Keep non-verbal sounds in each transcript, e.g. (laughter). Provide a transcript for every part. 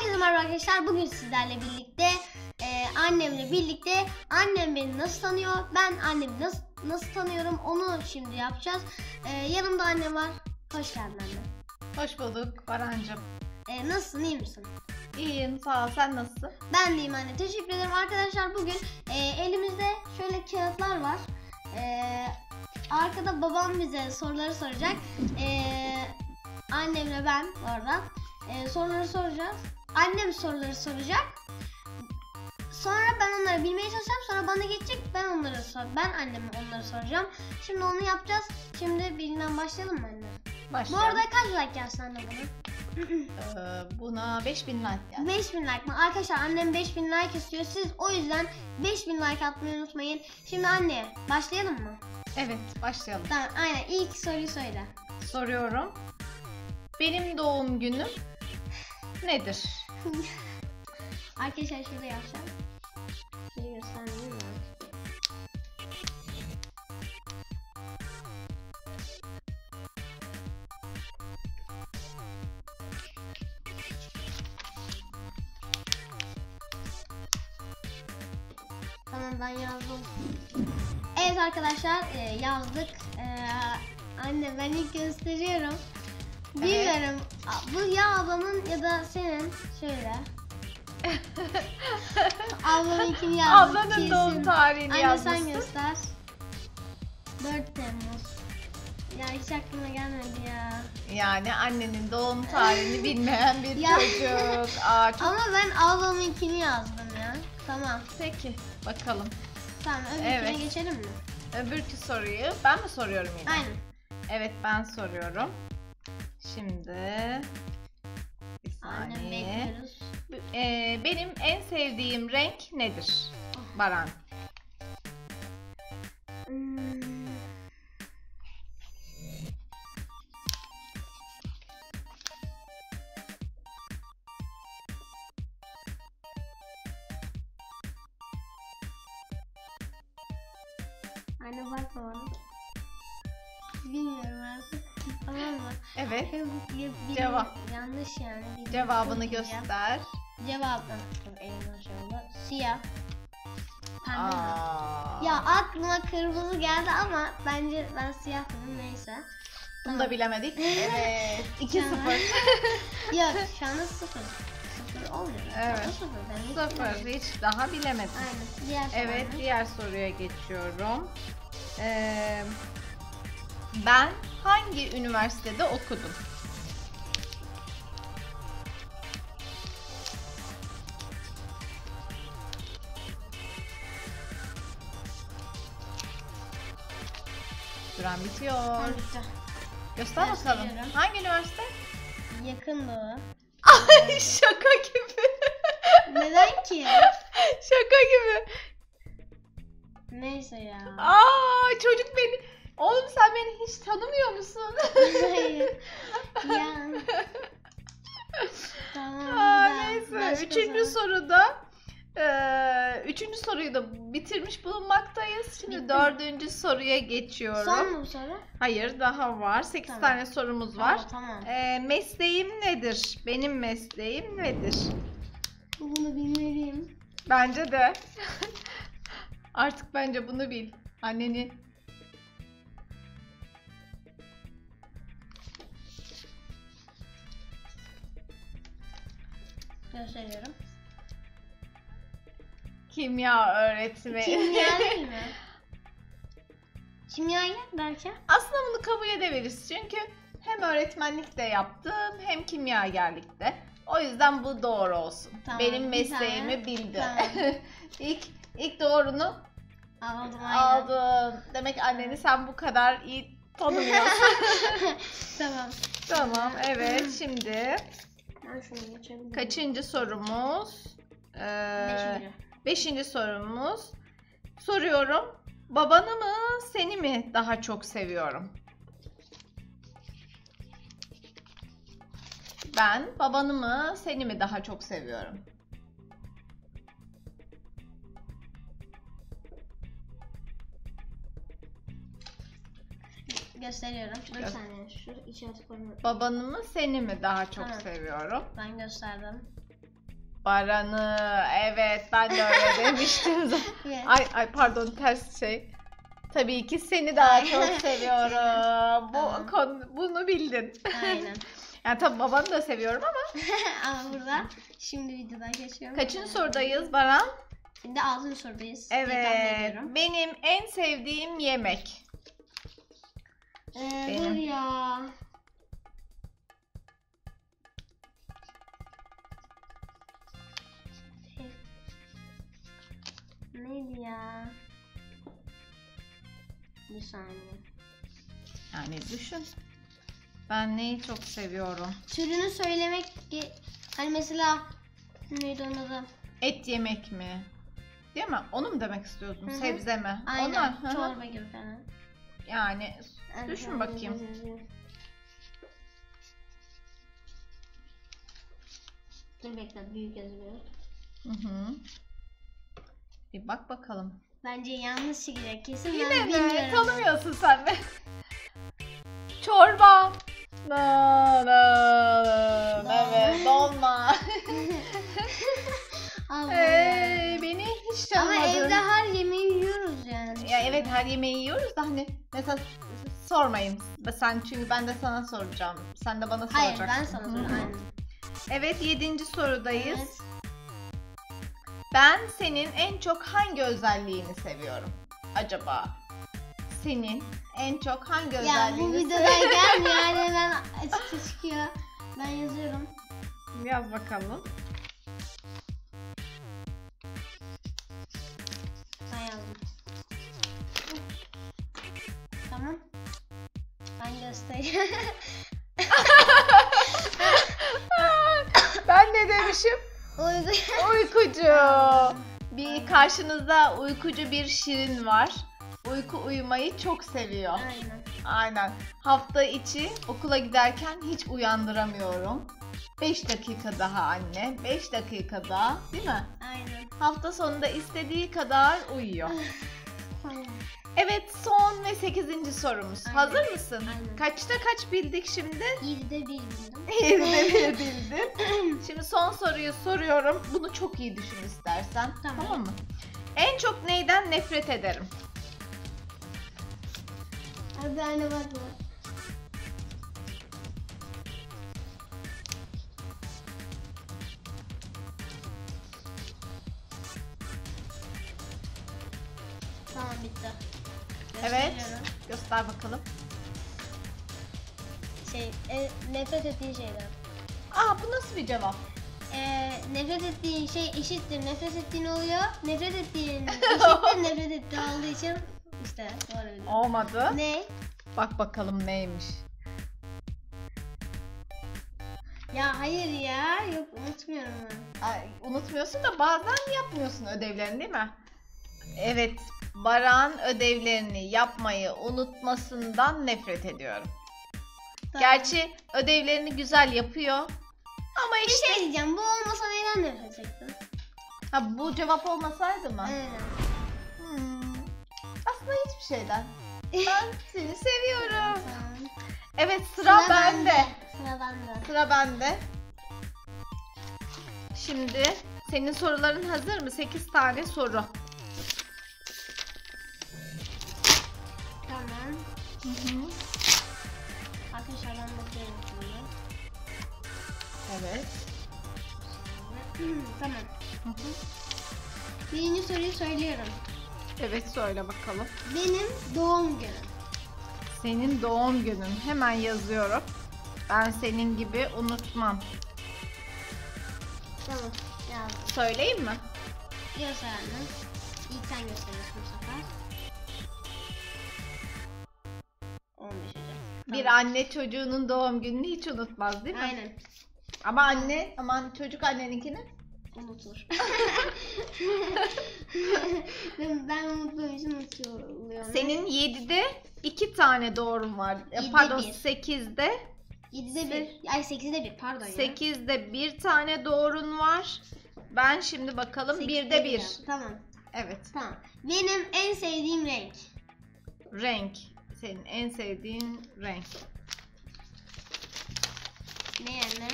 Herkese merhaba arkadaşlar. Bugün sizlerle birlikte e, annemle birlikte annem beni nasıl tanıyor, ben annemi nasıl nasıl tanıyorum onu şimdi yapacağız. E, yanımda annem var. Hoş geldin anne. Hoş bulduk Barancım. E, nasılsın, iyi misin? İyiyim sağ ol sen nasılsın? Ben deyim anne. Teşekkür ederim arkadaşlar. Bugün e, elimizde şöyle kağıtlar var. E, arkada babam bize soruları soracak. E, annemle ben orada e, soruları soracağız. Annem soruları soracak. Sonra ben onları bilmeye çalışacağım. Sonra bana geçecek. Ben onları sor. Ben anneme onları soracağım. Şimdi onu yapacağız. Şimdi birinden başlayalım mı anne? Bu Başlayalım. arada kaç like gelsin anne bana? Ee, buna 5000 like geldi. 5000 like mı? Arkadaşlar annem 5000 like istiyor. Siz o yüzden 5000 like atmayı unutmayın. Şimdi anne başlayalım mı? Evet başlayalım. Tamam aynen ilk soruyu söyle. Soruyorum. Benim doğum günüm nedir? (laughs) Arkadaşlar şurada yapacağım. Şunu göstermeyeyim mi? Tamam ben yazdım. Evet arkadaşlar e, yazdık. E, anne ben ilk gösteriyorum. Bilmiyorum. Bu ya ablamın ya da senin. Şöyle. (laughs) Ablamınkini yazdım. Ablanın doğum tarihini Anne yazmışsın. sen göster. 4 Temmuz. Ya hiç aklıma gelmedi ya. Yani annenin doğum tarihini (laughs) bilmeyen bir Ya. çocuk. Aa, çok... Ama ben ablamınkini yazdım ya. Tamam. Peki bakalım. Tamam öbürküne Evet. geçelim mi? Öbürkü soruyu ben mi soruyorum yine? Aynen. Evet ben soruyorum. Şimdi bir saniye. Ee, benim en sevdiğim renk nedir? Baran. Hmm. Yanlış yani. Bil- Cevabını çok göster. Cevabı. Dur elim aşağıda. Siyah. Pembe? Aa. Ya aklıma kırmızı geldi ama bence ben siyah dedim neyse. Bunu da bilemedik. (laughs) Evet. 2-0. (laughs) Yok şu anda sıfır. Sıfır olmuyor. Şu anda Evet. Sıfır. Ben hiç 0. bilemedim. Hiç daha bilemedim. Aynen. Diğer Evet, sorumuz. diğer soruya geçiyorum. Ee, ben hangi üniversitede okudum? Süren bitiyor. Tamam, bitti. Göster Ben bakalım. söylüyorum. Hangi üniversite? Yakın doğu. Ay şaka gibi. Neden ki? (laughs) şaka gibi. Neyse ya. Aa çocuk beni. Oğlum sen beni hiç tanımıyor musun? (laughs) Hayır. ya. Tamam. bir Aa, daha. neyse. Başka Üçüncü soru. soruda eee, üçüncü soruyu da bitirmiş bulunmaktayız. Şimdi Bitti mi? dördüncü soruya geçiyorum. Son mu bu soru? Hayır daha var. Sekiz Tamam. tane sorumuz var. Aa, tamam. Eee, mesleğim nedir? Benim mesleğim nedir? Bunu bilmeliyim. Bence de. Artık bence bunu bil. Anneni. Gösteriyorum. Kimya öğretmeni. Kimya (laughs) değil mi? Kimyayı belki. Aslında bunu kabul edebiliriz çünkü hem öğretmenlik de yaptım hem kimyagerlik de. O yüzden bu doğru olsun. Tamam, Benim mesleğimi tane. bildi. Tamam. (laughs) ilk ilk doğrunu Aldım aldın. Demek anneni sen bu kadar iyi tanımıyorsun. (laughs) tamam. tamam evet şimdi Ben şunu geçebilirim. kaçıncı sorumuz? Ee, Beşinci. Beşinci sorumuz. Soruyorum. Babanı mı seni mi daha çok seviyorum? Ben babanı mı seni mi daha çok seviyorum? Gösteriyorum. Dur Gö- saniye. Şu işareti koyma. Babanı mı seni mi daha çok Tamam. seviyorum? Ben gösterdim. Baran'ı. Evet ben de öyle (laughs) demiştim. zaten. Ay ay pardon ters şey. Tabii ki seni daha çok seviyorum. Bu konu, bunu bildin. Aynen. (laughs) Yani tabii babanı da seviyorum ama. (laughs) Ama burada şimdi videodan geçiyorum. Kaçıncı sorudayız Baran? Şimdi altıncı sorudayız. diye tahmin Evet. Benim en sevdiğim yemek. Ee, Benim. dur ya. Neydi ya? Bir saniye. Yani düşün. Ben neyi çok seviyorum? Türünü söylemek ge- hani mesela neydi onun adı? Et yemek mi? Değil mi? Onu mu demek istiyorsun? Hı hı. Sebze mi? Aynen. Onlar. hı hı. Çorba gibi falan. Yani düşün bakayım. Dur bekle büyük yazıyor. Hı hı. Bir bak bakalım. Bence yanlış çıkacak kesin Yine ben mi? bilmiyorum. Tanımıyorsun sen mi? Çorba. La la. Dolma. Evet dolma. (laughs) Allah. Hey, beni hiç Ama tanımadın. evde her yemeği yiyoruz yani. Ya evet her yemeği yiyoruz da hani mesela sormayın. Sen çünkü ben de sana soracağım. Sen de bana Hayır soracaksın. ben sana Hı. Evet yedinci sorudayız. Evet. Ben senin en çok hangi özelliğini seviyorum? Acaba senin en çok hangi Ya özelliğini bu videoda seviyorum? gelmiyor (laughs) yani ben açıkça çıkıyor. Ben yazıyorum. Yaz bakalım. Ben yazdım. Tamam. Ben göstereyim. (laughs) ben ne demişim? (laughs) Uykucu. Bir karşınızda uykucu bir şirin var. Uyku uyumayı çok seviyor. Aynen. Aynen. Hafta içi okula giderken hiç uyandıramıyorum. 5 dakika daha anne. 5 dakika daha. Değil mi? Aynen. Hafta sonunda istediği kadar uyuyor. (laughs) Aynen. Evet son ve 8. sorumuz. Aynen. Hazır mısın? Aynen. Kaçta kaç bildik şimdi? İyide bir bildim. (laughs) 20 bir (laughs) bildin. (clears throat) Şimdi son soruyu soruyorum. Bunu çok iyi düşün istersen. Tamam. Tamam mı? En çok neyden nefret ederim? Hadi anne bakma. Göster bakalım. Şey, e, nefret ettiğin şeyden. Aa bu nasıl bir cevap? E, nefret ettiğin şey eşittir. Nefret ettiğin oluyor. Nefret ettiğin (laughs) eşittir. nefret ettiğin olduğu için işte doğru bildim. Olmadı. Ne? Bak bakalım neymiş. Ya hayır ya. Yok unutmuyorum ben. Ay, unutmuyorsun da bazen yapmıyorsun ödevlerini değil mi? Evet. Baran ödevlerini yapmayı unutmasından nefret ediyorum. Tamam. Gerçi ödevlerini güzel yapıyor. Ama Bir işte şey diyeceğim. Bu olmasa neyden nefret ettin? ha, bu cevap olmasaydı mı? Aynen. Hmm, Aslında hiçbir şeyden. (laughs) Ben seni seviyorum. Evet sıra, bende. Sıra bende. Sıra bende. Şimdi senin soruların hazır mı? 8 tane soru. Arkadaşlar ben bakıyorum şimdi. Evet. Tamam. Birinci soruyu söylüyorum. Evet söyle bakalım. Benim doğum günüm. Senin doğum günün. Hemen yazıyorum. Ben senin gibi unutmam. Tamam. Yazdım. Söyleyeyim mi? Göster anne. İlk sen gösteriyorsun bu sefer. Bir anne çocuğunun doğum gününü hiç unutmaz değil mi? Aynen. Ama anne, aman çocuk anneninkini. Unutur. (laughs) ben, ben unuttuğum için unutuyorum. Senin 7'de 2 tane doğrum var. E, Yedi Pardon bir. 8'de 7'de 1. Ay 8'de 1 pardon ya. 8'de bir tane doğrun var. Ben şimdi bakalım Sekizde 1'de 1. bir. Tamam. Evet. Tamam. Benim en sevdiğim renk. Renk. Senin en sevdiğin renk. Ne yani?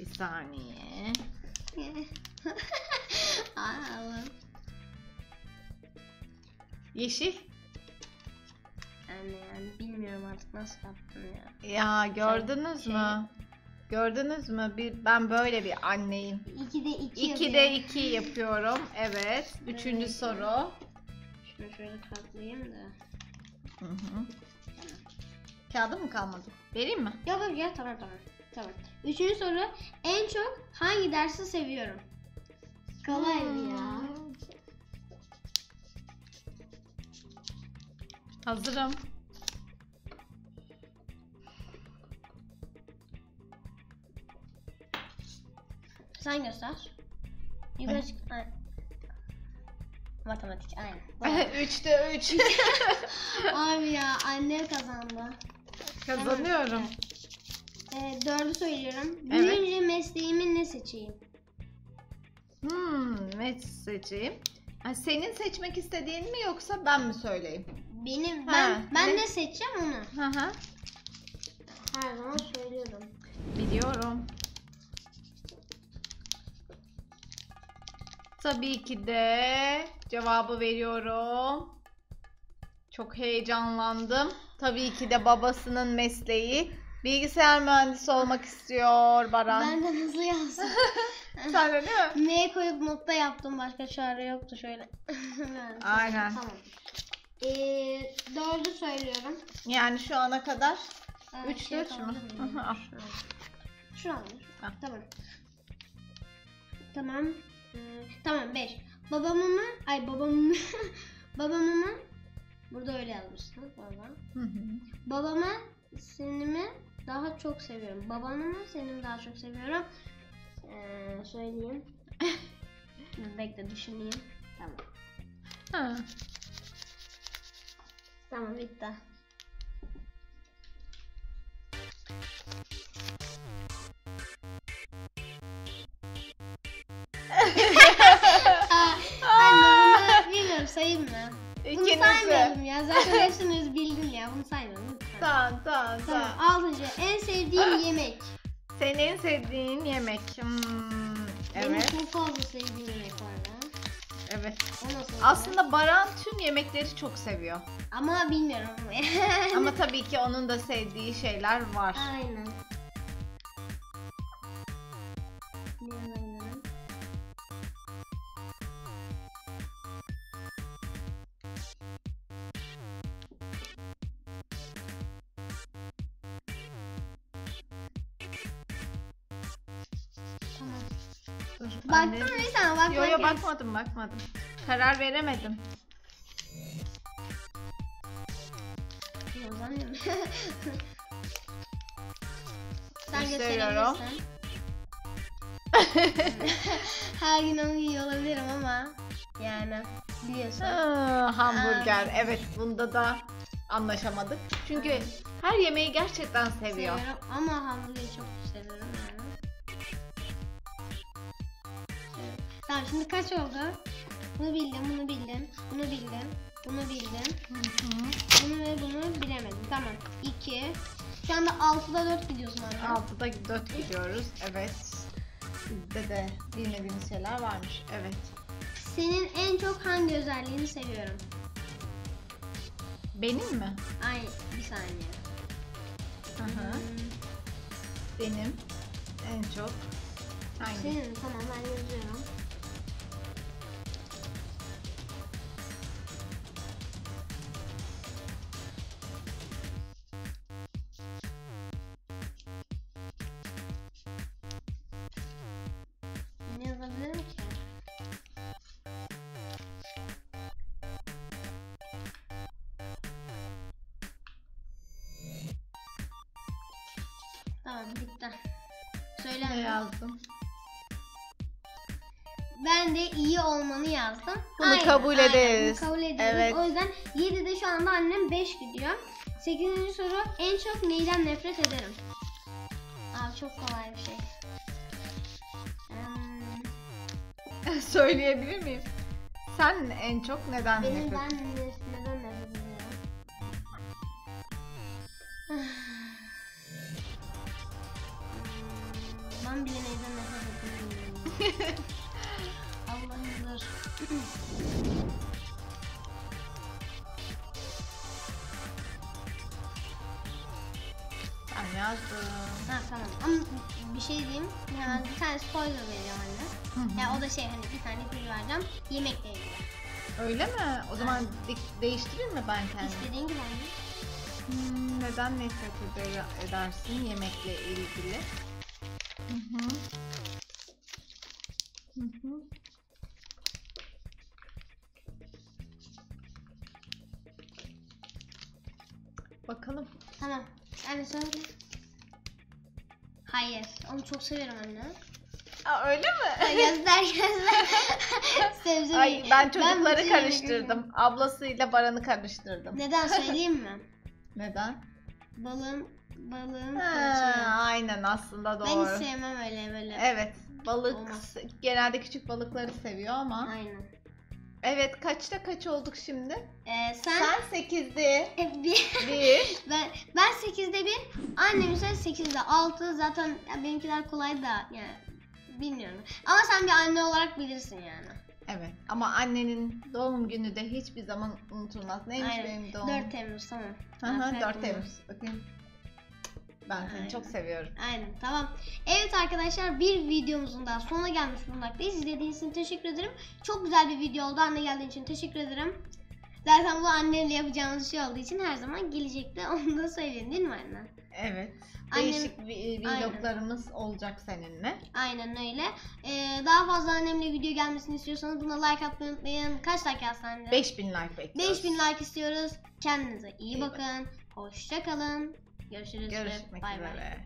Bir saniye. (laughs) Yeşil. Yani, yani bilmiyorum artık nasıl yaptım ya. Ya gördünüz şey- mü? Gördünüz mü? Bir, ben böyle bir anneyim. 2'de 2 2'de 2 yapıyorum. Evet. Üçüncü Evet. soru. Şunu şöyle katlayayım da. Hı hı. Kağıdı mı kalmadı? Vereyim mi? Yok yok ya tamam tamam. Tamam. Üçüncü soru. En çok hangi dersi seviyorum? Kolaydı ya. Hmm. Hazırım. Sen göster. Yukarı çık. Matematik (laughs) aynen. Üçte üç. (laughs) Abi ya annem kazandı. Kazanıyorum. Ee, dördü söylüyorum. Evet. Büyüyünce mesleğimi ne seçeyim? Hmm, ne seçeyim? Ha, senin seçmek istediğin mi yoksa ben mi söyleyeyim? Benim Ha, ben ben ne? ne seçeceğim onu? Hı hı. Her zaman söylüyorum. Biliyorum. Tabii ki de cevabı veriyorum. Çok heyecanlandım. Tabii ki de babasının mesleği. Bilgisayar mühendisi olmak istiyor Baran. Ben de hızlı yazdım. (laughs) Sen de değil mi? M koyup nokta yaptım. Başka çare yoktu şöyle. (laughs) Aynen. Tamam. Ee, dördü söylüyorum. Yani şu ana kadar Aa, 3 şey 4 mü? al. Alayım. Al. Tamam. Tamam. Tamam 5. Babamı mı? Ay babamı mı? (laughs) babamı mı? Burada öyle yazmışsın. Baba. Babamı seni mi daha çok seviyorum. Babanı mı seni mi daha çok seviyorum? Ee, söyleyeyim. (laughs) Bekle düşüneyim. Tamam. Ha. Tamam bitti. Bunu bilmiyorum sayayım mı? Bunu İkinizi. saymayalım ya. Zaten hepsini bildin ya. Bunu saymayalım lütfen. Tamam tamam Tamam. tamam. Altıncı. En sevdiğim yemek. Senin en sevdiğin yemek. Hmm, Benim evet. çok fazla sevdiğim yemek var ya. Evet. O nasıl? Aslında Baran tüm yemekleri çok seviyor. Ama bilmiyorum. (laughs) Ama tabii ki onun da sevdiği şeyler var. Aynen. Dur, Baktın anne- mı? Bak Yo yo bakmadım bakmadım. Karar veremedim. (laughs) Sen Gösteriyorum. (laughs) Her gün onu yiyor olabilirim ama yani biliyorsun. Aa, hamburger. Evet bunda da anlaşamadık. Çünkü her yemeği gerçekten seviyor. Seviyorum ama hamburgeri çok seviyorum yani. Tamam şimdi kaç oldu? Bunu bildim, bunu bildim, bunu bildim, bunu bildim. Hı hı. Bunu ve bunu bilemedim. Tamam. 2. Şu anda 6'da 4 gidiyorsun anne. 6'da 4 gidiyoruz. Evet. Bizde de bilmediğimiz şeyler varmış. Evet. Senin en çok hangi özelliğini seviyorum? Benim mi? Ay bir saniye. Hı hı. Hmm, Benim en çok hangi? Senin tamam ben yazıyorum. Tamam bitti. Söyle. Ne yazdım? Ben de iyi olmanı yazdım. Bunu kabul aynen, ederiz. Bunu kabul ediyoruz. Evet. O yüzden 7'de şu anda annem 5 gidiyor. 8. soru en çok neyden nefret ederim? Abi çok kolay bir şey. Hmm, (laughs) Söyleyebilir miyim? Sen en çok neden benim nefret ben ne- neden nefret ediyorum? (sighs) (laughs) Hmm, ben yazdım. Ha tamam. Ama bir şey diyeyim. Hemen bir tane spoiler vereceğim anne. Hı hı. Ya o da şey hani bir tane ipucu vereceğim. Yemekle ilgili. Öyle mi? O zaman de- değiştireyim mi ben kendimi? İstediğin gibi anne. Hmm, neden nefret eder- edersin yemekle ilgili? Hı. Hı Tamam. Anne söyle. Hayır. Onu çok severim anne. Aa, öyle mi? Gözler gözler. Sebze Ay ben çocukları bütün karıştırdım. Ablasıyla Baran'ı karıştırdım. Neden söyleyeyim mi? (laughs) Neden? Balığın balığın Ha, aynen aslında Ben doğru. hiç sevmem öyle böyle. Evet. Balık Olmaz. genelde küçük balıkları seviyor ama. Aynen. Evet kaçta kaç olduk şimdi? Ee, sen, Sen 8'de E, bir, 1. (laughs) ben ben 8'de 1, annem ise 8'de 6. Zaten ya benimkiler kolay da yani bilmiyorum. Ama sen bir anne olarak bilirsin yani. Evet ama annenin doğum günü de hiçbir zaman unutulmaz. Neymiş Aynen. benim doğum 4 Temmuz tamam. Hı hı, Aferin 4 bana. Temmuz. Bakayım. Ben seni Aynen. çok seviyorum. Aynen tamam. Evet arkadaşlar bir videomuzun daha sonuna gelmiş bulunmaktayız. İzlediğiniz için teşekkür ederim. Çok güzel bir video oldu. Anne geldiğin için teşekkür ederim. Zaten bu annemle yapacağımız şey olduğu için her zaman gelecekti. (laughs) Onu da söyleyeyim değil mi anne? Evet. Annem- Değişik vi- vloglarımız olacak seninle. Aynen öyle. Ee, daha fazla annemle video gelmesini istiyorsanız buna like atmayı unutmayın. Kaç like yazsın anne? 5000 like bekliyoruz. 5000 like istiyoruz. Kendinize iyi İyi bakın. Hoşça kalın. Görüşürüz. ve Görüşmek bay bay. üzere.